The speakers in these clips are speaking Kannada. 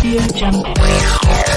Audio Jungle.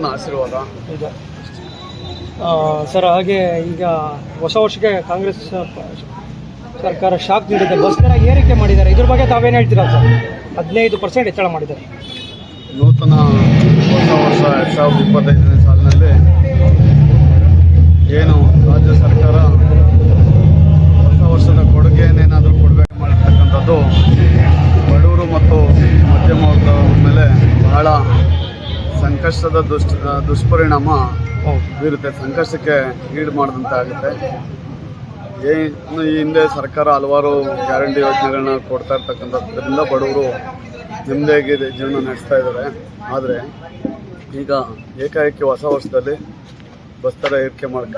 ಭಗವಂತನ ಆಶೀರ್ವಾದ. ಸರ್ ಹಾಗೆ ಈಗ ಹೊಸ ವರ್ಷಕ್ಕೆ ಕಾಂಗ್ರೆಸ್ ಸರ್ಕಾರ ಶಾಕ್ ನೀಡಿದೆ. ಬಸ್ ದರ ಏರಿಕೆ ಮಾಡಿದ್ದಾರೆ. ಇದ್ರ ಬಗ್ಗೆ ತಾವೇನು ಹೇಳ್ತೀರಾ ಸರ್? ಹದಿನೈದು ಪರ್ಸೆಂಟ್ ಹೆಚ್ಚಳ ಮಾಡಿದ್ದಾರೆ. ನೂತನ ಹೊಸ ವರ್ಷ ಎರಡು ಸಾವಿರದ ಇಪ್ಪತ್ತೈದನೇ ಸಾಲಿನಲ್ಲಿ ಏನು ರಾಜ್ಯ ಸರ್ಕಾರ ಹೊಸ ವರ್ಷದ ಕೊಡುಗೆಯನ್ನೇನಾದರೂ ಕೊಡಬೇಕು ಮಾಡಿರ್ತಕ್ಕಂಥದ್ದು ಬಡವರು ಮತ್ತು ಮಧ್ಯಮ ವರ್ಗದವ್ರ ಮೇಲೆ ಬಹಳ ಸಂಕಷ್ಟದ ದುಷ್ಟ ದುಷ್ಪರಿಣಾಮ ಬೀರುತ್ತೆ. ಸಂಕಷ್ಟಕ್ಕೆ ಈಡು ಮಾಡಿದಂತೆ ಆಗುತ್ತೆ. ಏನು ಈ ಹಿಂದೆ ಸರ್ಕಾರ ಹಲವಾರು ಗ್ಯಾರಂಟಿ ಯೋಜನೆಗಳನ್ನ ಕೊಡ್ತಾ ಇರ್ತಕ್ಕಂಥದ್ರಿಂದ ಬಡವರು ನೆಮ್ಮದಿಯಾಗಿ ಜೀವನ ನಡೆಸ್ತಾ ಇದ್ದಾರೆ. ಆದರೆ ಈಗ ಏಕಾಏಕಿ ಹೊಸ ವರ್ಷದಲ್ಲಿ ಬಸ್ ಥರ ಏರಿಕೆ ಮಾಡಿ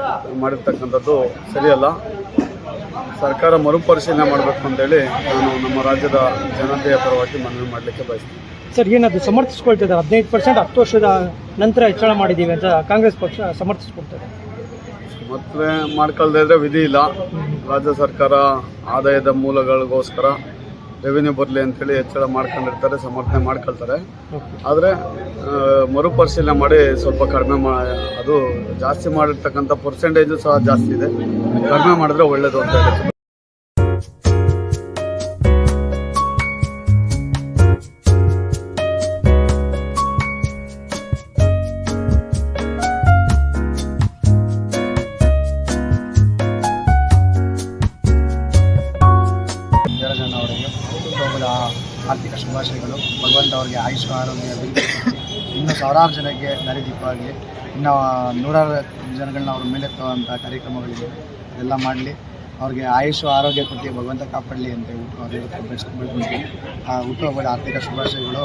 ಮಾಡಿರ್ತಕ್ಕಂಥದ್ದು ಸರಿಯಲ್ಲ. ಸರ್ಕಾರ ಮರುಪರಿಶೀಲನೆ ಮಾಡಬೇಕು ಅಂತೇಳಿ ನಾನು ನಮ್ಮ ರಾಜ್ಯದ ಜನತೆಯ ಪರವಾಗಿ ಮನವಿ ಮಾಡಲಿಕ್ಕೆ ಬಯಸ್ತೀನಿ. ಸರ್ ಏನದು ಸಮರ್ಥಿಸ್ಕೊಳ್ತಿದ್ದಾರೆ? ಹದಿನೈದು ಪರ್ಸೆಂಟ್ ಹತ್ತು ವರ್ಷದ ನಂತರ ಹೆಚ್ಚಳ ಮಾಡಿದ್ದೀವಿ ಅಂತ ಕಾಂಗ್ರೆಸ್ ಪಕ್ಷ ಸಮರ್ಥಿಸ್ಕೊಳ್ತಾರೆ ಮತ್ತೆ ಮಾಡ್ಕೊಳ್ದೆ ಇದ್ರೆ ವಿಧಿ ಇಲ್ಲ. ರಾಜ್ಯ ಸರ್ಕಾರ ಆದಾಯದ ಮೂಲಗಳಿಗೋಸ್ಕರ ರೆವಿನ್ಯೂ ಬರಲಿ ಅಂತೇಳಿ ಹೆಚ್ಚಳ ಮಾಡ್ಕೊಂಡಿರ್ತಾರೆ ಸಮರ್ಥನೆ ಮಾಡ್ಕೊಳ್ತಾರೆ. ಆದರೆ ಮರುಪರಿಶೀಲನೆ ಮಾಡಿ ಸ್ವಲ್ಪ ಕಡಿಮೆ ಮಾ ಅದು ಜಾಸ್ತಿ ಮಾಡಿರ್ತಕ್ಕಂಥ ಪರ್ಸೆಂಟೇಜು ಸಹ ಜಾಸ್ತಿ ಇದೆ. ಕಡಿಮೆ ಮಾಡಿದ್ರೆ ಒಳ್ಳೇದು ಅಂತ ಹೇಳಿ ಆರ್ಥಿಕ ಶುಭಾಶಯಗಳು. ಭಗವಂತ ಅವರಿಗೆ ಆಯುಷ್ ಆರೋಗ್ಯ ಇನ್ನೂ ಸಾವಿರಾರು ಜನಕ್ಕೆ ದಾರಿದೀಪ ಆಗಲಿ ಇನ್ನು ನೂರಾರು ಜನಗಳನ್ನ ಅವ್ರ ಮೇಲೆ ತರುವಂಥ ಕಾರ್ಯಕ್ರಮಗಳಿವೆ. ಅದೆಲ್ಲ ಮಾಡಲಿ. ಅವ್ರಿಗೆ ಆಯುಷ್ ಆರೋಗ್ಯ ಕೊಟ್ಟು ಭಗವಂತ ಕಾಪಾಡಲಿ ಅಂತ ಹೇಳ್ಬಿಟ್ಟು ಬೆಸ್ಟ್ ಬೆಳ್ಕೊಂಡು ಆ ಹುಟ್ಟುಹಬ್ಬದ ಆರ್ಥಿಕ ಶುಭಾಶಯಗಳು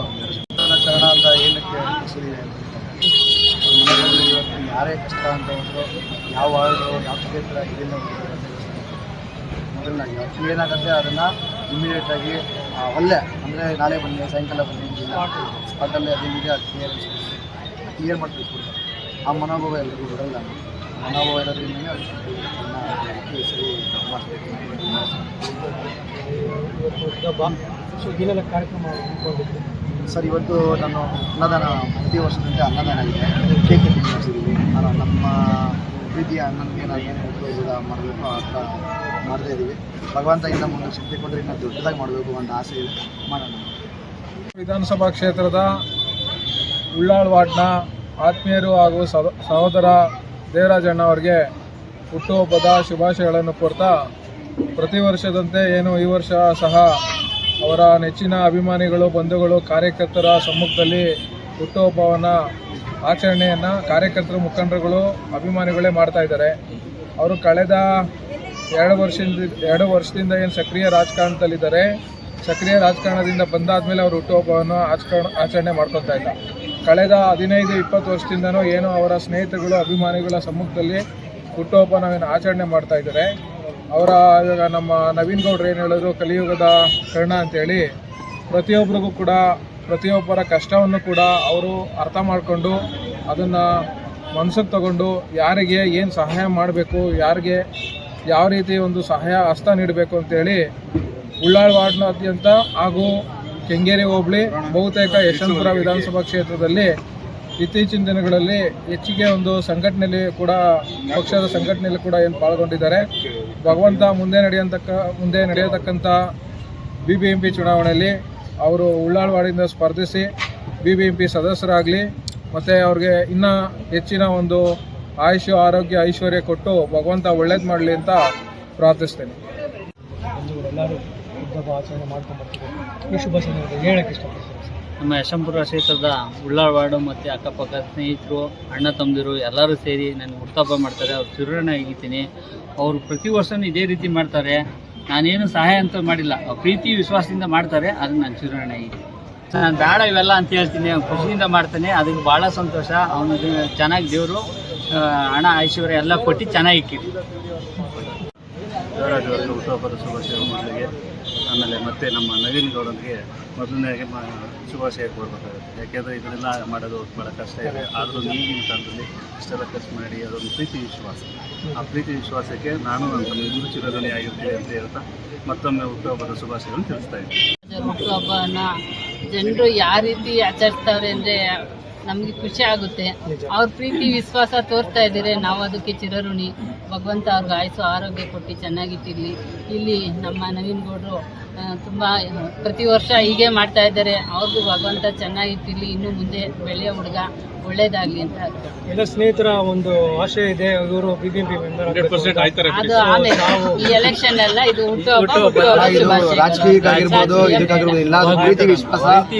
ಚರಣ ಅಂತ ಏನಕ್ಕೆ ಯಾರೇ ಕಷ್ಟ ಅಂತ ಹೇಳಿದ್ರು ಯಾವ ಯಾವ ಕ್ಷೇತ್ರ ಇದನ್ನು ಮೊದಲನಾಗಿ. ಏನಾಗುತ್ತೆ, ಅದನ್ನು ಇಮಿಡಿಯೇಟಾಗಿ ಒಳ್ಳೆ ಅಂದರೆ ನಾಳೆ ಬನ್ನಿ ಸಾಯಂಕಾಲ ಬನ್ನಿ ಸ್ಪಾಟಲ್ಲಿ ಅದು ಇದೆ ಅದು ಕ್ಲಿಯರ್ ಕ್ಲಿಯರ್ ಮಾಡಬೇಕು ಆ ಮನೋಭಾವ ಎಲ್ಲರಿಗೂ ಬರಲ್ಲ. ಮನೋಭಾವ ಇರೋದ್ರಿಂದ ಸರಿ ಕಾರ್ಯಕ್ರಮ ಸರ್, ಇವತ್ತು ನಾನು ಅನ್ನದಾನ, ಪ್ರತಿ ವರ್ಷದಂತೆ ಅನ್ನದಾನ ಆಗಿದೆ ಕೇಕ್ ಕಟ್ಟಿಂಗ್ ನಮ್ಮ ಪ್ರೀತಿಯ ಅಣ್ಣನಿಗೆ ನಾನು ಏನು ಮಾಡಬೇಕು ಅಂತ ಮಾಡ್ತಾ ಇದ್ದೀವಿ. ಭಗವಂತ ಇನ್ನ ಮುಂದೆ ಶಕ್ತಿ ಕೊಟ್ಟರೆ ಇನ್ನೂ ದೊಡ್ಡದಾಗಿ ಮಾಡಬೇಕು ಅಂತ ಆಸೆ ಇದೆ. ಮಾಡೋಣ ವಿಧಾನಸಭಾ ಕ್ಷೇತ್ರದ ಉಳ್ಳಾಳ್ ವಾರ್ಡ್ನ ಆತ್ಮೀಯರು ಹಾಗೂ ಸಹೋ- ಸಹೋದರ ದೇವರಾಜಣ್ಣ ಅವರಿಗೆ ಹುಟ್ಟುಹಬ್ಬದ ಶುಭಾಶಯಗಳನ್ನು ಕೋರ್ತಾ ಪ್ರತಿ ವರ್ಷದಂತೆ ಏನು ಈ ವರ್ಷ ಸಹ ಅವರ ನೆಚ್ಚಿನ ಅಭಿಮಾನಿಗಳು, ಬಂಧುಗಳು, ಕಾರ್ಯಕರ್ತರ ಸಮ್ಮುಖದಲ್ಲಿ ಹುಟ್ಟುಹಬ್ಬವನ್ನು ಆಚರಣೆಯನ್ನು ಕಾರ್ಯಕರ್ತರು, ಮುಖಂಡರುಗಳು, ಅಭಿಮಾನಿಗಳೇ ಮಾಡ್ತಾ ಇದ್ದಾರೆ. ಅವರು ಕಳೆದ ಎರಡು ವರ್ಷದಿಂದ ಎರಡು ವರ್ಷದಿಂದ ಏನು ಸಕ್ರಿಯ ರಾಜಕಾರಣದಲ್ಲಿದ್ದಾರೆ, ಸಕ್ರಿಯ ರಾಜಕಾರಣದಿಂದ ಬಂದಾದ್ಮೇಲೆ ಅವರು ಹುಟ್ಟುಹಬ್ಬವನ್ನು ಆಚರಣೆ ಆಚರಣೆ ಮಾಡ್ಕೊತಾ ಇಲ್ಲ. ಕಳೆದ ಹದಿನೈದು, ಇಪ್ಪತ್ತು ವರ್ಷದಿಂದನೂ ಏನು ಅವರ ಸ್ನೇಹಿತರುಗಳು, ಅಭಿಮಾನಿಗಳ ಸಮ್ಮುಖದಲ್ಲಿ ಹುಟ್ಟುಹಬ್ಬ ನಾವೇನು ಆಚರಣೆ ಮಾಡ್ತಾ ಇದ್ದಾರೆ. ಅವರ ಇವಾಗ ನಮ್ಮ ನವೀನ್ ಗೌಡ್ರು ಏನು ಹೇಳಿದ್ರು, ಕಲಿಯುಗದ ಕರ್ಣ ಅಂತೇಳಿ ಪ್ರತಿಯೊಬ್ಬರಿಗೂ ಕೂಡ, ಪ್ರತಿಯೊಬ್ಬರ ಕಷ್ಟವನ್ನು ಕೂಡ ಅವರು ಅರ್ಥ ಮಾಡಿಕೊಂಡು ಅದನ್ನು ಮನಸ್ಸಿಗೆ ತಗೊಂಡು ಯಾರಿಗೆ ಏನು ಸಹಾಯ ಮಾಡಬೇಕು, ಯಾರಿಗೆ ಯಾವ ರೀತಿ ಒಂದು ಸಹಾಯ, ಹಸ್ತ ನೀಡಬೇಕು ಅಂತೇಳಿ ಉಳ್ಳಾಳ್ ವಾರ್ಡ್ನಾದ್ಯಂತ ಹಾಗೂ ಕೆಂಗೇರಿ ಹೋಬಳಿ, ಬಹುತೇಕ ಯಶವಂತಪುರ ವಿಧಾನಸಭಾ ಕ್ಷೇತ್ರದಲ್ಲಿ ಇತ್ತೀಚಿನ ದಿನಗಳಲ್ಲಿ ಹೆಚ್ಚಿಗೆ ಒಂದು ಸಂಘಟನೆಯಲ್ಲಿ ಕೂಡ, ಪಕ್ಷದ ಸಂಘಟನೆಯಲ್ಲಿ ಕೂಡ ಏನು ಪಾಲ್ಗೊಂಡಿದ್ದಾರೆ. ಭಗವಂತ ಮುಂದೆ ನಡೆಯತಕ್ಕ, ಮುಂದೆ ನಡೆಯತಕ್ಕಂಥ ಬಿ ಬಿ ಎಂ ಪಿ ಚುನಾವಣೆಯಲ್ಲಿ ಅವರು ಉಳ್ಳಾಳ್ವಾಡಿಯಿಂದ ಸ್ಪರ್ಧಿಸಿ ಬಿ ಬಿ ಎಂ ಪಿ ಸದಸ್ಯರಾಗಲಿ, ಮತ್ತು ಅವ್ರಿಗೆ ಇನ್ನೂ ಹೆಚ್ಚಿನ ಒಂದು ಆಯುಷ್ ಆರೋಗ್ಯ ಐಶ್ವರ್ಯ ಕೊಟ್ಟು ಭಗವಂತ ಒಳ್ಳೇದು ಮಾಡಲಿ ಅಂತ ಪ್ರಾರ್ಥಿಸ್ತೇನೆ. ಬಂಧುಗಳೆಲ್ಲರೂ ಹುಟ್ಟುಹಬ್ಬ ಆಚರಣೆ ಮಾಡ್ಕೊಂಡು ಬರ್ತಿದ್ದಾರೆ ಈ ಶುಭ ಸಂದರ್ಭದಲ್ಲಿ ಹೇಳಕ್ಕೆ ಇಷ್ಟಪಡ್ತೀನಿ ನಮ್ಮ ಯಶಂಪುರ ಕ್ಷೇತ್ರದ ಉಳ್ಳಾಳ್ವಾಡು ಮತ್ತು ಅಕ್ಕಪಕ್ಕ ಸ್ನೇಹಿತರು ಅಣ್ಣ ತಮ್ಮದಿರು ಎಲ್ಲರೂ ಸೇರಿ ನನಗೆ ಹುಟ್ಟುಹಬ್ಬ ಮಾಡ್ತಾರೆ. ಅವ್ರು ಚುರುಣ ಆಗಿದ್ದೀನಿ ಅವರು ಪ್ರತಿ ವರ್ಷವೂ ಇದೇ ರೀತಿ ಮಾಡ್ತಾರೆ. ನಾನೇನು ಸಹಾಯ ಅಂತ ಮಾಡಿಲ್ಲ. ಅವ್ರು ಪ್ರೀತಿ ವಿಶ್ವಾಸದಿಂದ ಮಾಡ್ತಾರೆ. ಅದನ್ನು ನಾನು ಚುರುಣ ಆಗಿದ್ದೀನಿ ನಾನು ಬೇಡ ಇವೆಲ್ಲ ಅಂತ ಹೇಳ್ತೀನಿ. ಅವ್ನು ಖುಷಿಯಿಂದ ಮಾಡ್ತಾನೆ. ಅದಕ್ಕೆ ಭಾಳ ಸಂತೋಷ. ಅವನು ಚೆನ್ನಾಗಿ ದೇವರು. ಹಣ ಐಶ್ವರ್ಯ ಎಲ್ಲ ಕೊಟ್ಟು ಚೆನ್ನಾಗಿ ಇಕ್ಕಿದ್ವಿ ದೇವರಾಜ್ ಅವರಿಗೆ ಹುಟ್ಟುಹಬ್ಬದ ಶುಭಾಶಯ ಮೊದಲಿಗೆ ಆಮೇಲೆ ಮತ್ತೆ ನಮ್ಮ ನವೀನ್ ಗೌಡನಿಗೆ ಮೊದಲನೇಗೆ ಶುಭಾಶಯ ಕೊಡ್ಬೇಕಾಗುತ್ತೆ ಯಾಕೆಂದರೆ ಇದನ್ನೆಲ್ಲ ಮಾಡೋದು ಭಾಳ ಕಷ್ಟ ಇದೆ. ಆದರೂ ಈಗಿನ ಕಾಲದಲ್ಲಿ ಇಷ್ಟೆಲ್ಲ ಖರ್ಚು ಮಾಡಿ ಅದೊಂದು ಪ್ರೀತಿ ವಿಶ್ವಾಸ. ಆ ಪ್ರೀತಿ ವಿಶ್ವಾಸಕ್ಕೆ ನಾನು ನನ್ನ ಇಬ್ಬರು ಚಿರದಲ್ಲಿ ಆಗಿರ್ತೀನಿ ಅಂತ ಹೇಳ್ತಾ ಮತ್ತೊಮ್ಮೆ ಹುಟ್ಟುಹಬ್ಬದ ಶುಭಾಶಯಗಳನ್ನು ತಿಳಿಸ್ತಾ ಇದ್ದೀನಿ. ಹುಟ್ಟುಹಬ್ಬನ ಜನರು ಯಾವ ರೀತಿ ಆಚರಿಸ್ತಾರೆ ಅಂದರೆ ನಮಗೆ ಖುಷಿ ಆಗುತ್ತೆ. ಅವ್ರ ಪ್ರೀತಿ ವಿಶ್ವಾಸ ತೋರ್ತಾ ಇದ್ದಾರೆ. ನಾವು ಅದಕ್ಕೆ ಚಿರಋಣಿ. ಭಗವಂತ ಅವ್ರಿಗೆ ಆಯಸು ಆರೋಗ್ಯ ಕೊಟ್ಟು ಚೆನ್ನಾಗಿಟ್ಟಿರಲಿ ಇಲ್ಲಿ ನಮ್ಮ ನವೀನ್ ಗೌಡರು ತುಂಬ ಪ್ರತಿ ವರ್ಷ ಹೀಗೆ ಮಾಡ್ತಾ ಇದ್ದಾರೆ. ಅವ್ರಿಗೂ ಭಗವಂತ ಚೆನ್ನಾಗಿಟ್ಟಿರಲಿ ಇನ್ನು ಮುಂದೆ ಬೆಳೆಯೋ ಹುಡುಗ ಒಳ್ಳೇದಾಗ್ಲಿ ಅಂತ. ಎಲ್ಲ ಸ್ನೇಹಿತರ ಒಂದು ಆಶೆ ಇದೆ ಇವರು BJP B M P member ಅದು ಆಮೇಲೆ ಈ ಎಲೆಕ್ಷನ್ ಎಲ್ಲ ಇದು ಶುಭಾಶಯಗಳು. ರಾಜಕೀಯಕ್ಕಾಗಿರ್ಬೋದು ಇದಕ್ಕಾಗಿರ್ಬೋದು ಇಲ್ಲ ಅದು ಪ್ರೀತಿ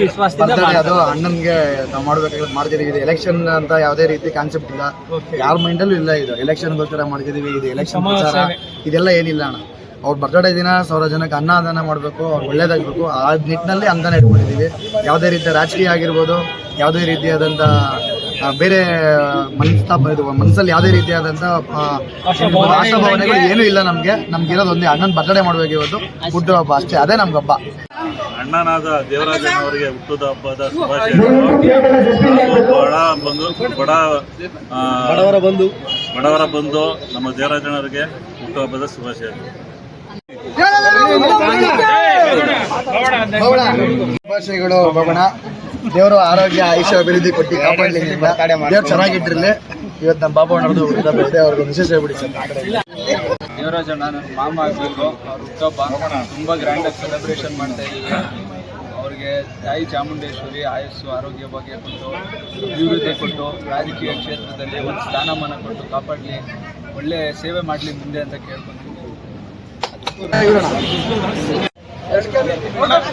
ವಿಶ್ವಾಸ ಅದು ಅಣ್ಣನ್ಗೆ ನಾವು ಮಾಡ್ಬೇಕಾಗಿರೋದು ಮಾಡ್ತಿದೀವಿ ಇದು ಎಲೆಕ್ಷನ್ ಅಂತ ಯಾವುದೇ ರೀತಿ ಕಾನ್ಸೆಪ್ಟ್ ಇಲ್ಲ. ಯಾರ ಮೈಂಡಲ್ಲೂ ಇಲ್ಲ ಇದು. ಎಲೆಕ್ಷನ್ಗೋಸ್ಕರ ಮಾಡ್ತಿದೀವಿ ಇದು ಎಲೆಕ್ಷನ್ ಪ್ರಚಾರ. ಇದೆಲ್ಲ ಏನಿಲ್ಲ ಅಣ್ಣ. ಅವ್ರ ಬರ್ತಡೇ ದಿನ ಸಾವಿರ ಜನಕ್ಕೆ ಅನ್ನದಾನ ಮಾಡಬೇಕು ಅವ್ರು ಒಳ್ಳೇದಾಗಬೇಕು. ಆ ನಿಟ್ಟಿನಲ್ಲಿ ಅನ್ನದಾನ ಇಟ್ಕೊಂಡಿದ್ದೀವಿ. ಯಾವುದೇ ರೀತಿಯ ರಾಜಕೀಯ ಆಗಿರ್ಬೋದು ಯಾವುದೇ ರೀತಿಯಾದಂಥ ಬೇರೆ ಮನಸ್ತಾಪ ಇದು ಮನಸ್ಸಲ್ಲಿ ಯಾವುದೇ ರೀತಿಯಾದಂಥ ಆ, ಆಶಾಭಾವನೆಗಳು ಏನೂ ಇಲ್ಲ ನಮಗೆ. ನಮ್ಗೆ ಇರೋದು ಒಂದೇ ಅಣ್ಣನ ಬರ್ತಡೇ ಮಾಡಬೇಕು ಇವತ್ತು. ಹುಟ್ಟುಹಬ್ಬ ಅಷ್ಟೇ ಅದೇ ನಮ್ಗೆ ಹಬ್ಬ. ಅಣ್ಣನಾದ ದೇವರಾಜನ್ ಅವರಿಗೆ ಹುಟ್ಟುದ ಹಬ್ಬದ ಶುಭಾಶಯಗಳು. ಬಡ ಬಂದು ಬಡ ಬಡವರ ಬಂದು ಬಡವರ ಬಂದು ನಮ್ಮ ದೇವರಾಜನವರಿಗೆ ಹುಟ್ಟುಹಬ್ಬದ ಶುಭಾಶಯಗಳು. ಶುಭಾಶಯಗಳು ಭವನ, ದೇವರು ಆರೋಗ್ಯ, ಆಯುಷ್ಯ, ಅಭಿವೃದ್ಧಿ ಕೊಟ್ಟು ಕಾಪಾಡಲಿ ದೇವ್ರು ಚೆನ್ನಾಗಿಟ್ಟಿರಲಿ. ಇವತ್ತು ನಮ್ಮ ಬಾಬು ಹುಟ್ಟಿದಬ್ಬ ಇದೆ ಅವ್ರಿಗೆ ವಿಶೇಷ ಬಿಡಿ ದೇವರಾಜ ನನ್ನ ಮಾಮ ಆಗಬೇಕು. ಅವ್ರ ತುಂಬಾ ತುಂಬ ಗ್ರ್ಯಾಂಡಾಗಿ ಸೆಲೆಬ್ರೇಷನ್ ಮಾಡ್ತಾ ಇದ್ದೀವಿ. ಅವ್ರಿಗೆ ತಾಯಿ ಚಾಮುಂಡೇಶ್ವರಿ ಆಯಸ್ಸು, ಆರೋಗ್ಯ ಬಗ್ಗೆ ಕೊಟ್ಟು, ಅಭಿವೃದ್ಧಿ ಕೊಟ್ಟು, ರಾಜಕೀಯ ಕ್ಷೇತ್ರದಲ್ಲಿ ಒಂದು ಸ್ಥಾನಮಾನ ಕೊಟ್ಟು ಕಾಪಾಡಲಿ. ಒಳ್ಳೆ ಸೇವೆ ಮಾಡಲಿ ಮುಂದೆ ಅಂತ ಕೇಳ್ಕೊಂತೀನಿ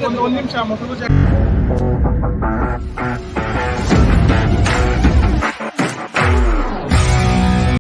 ಒಂದು ನಿಮಿಷ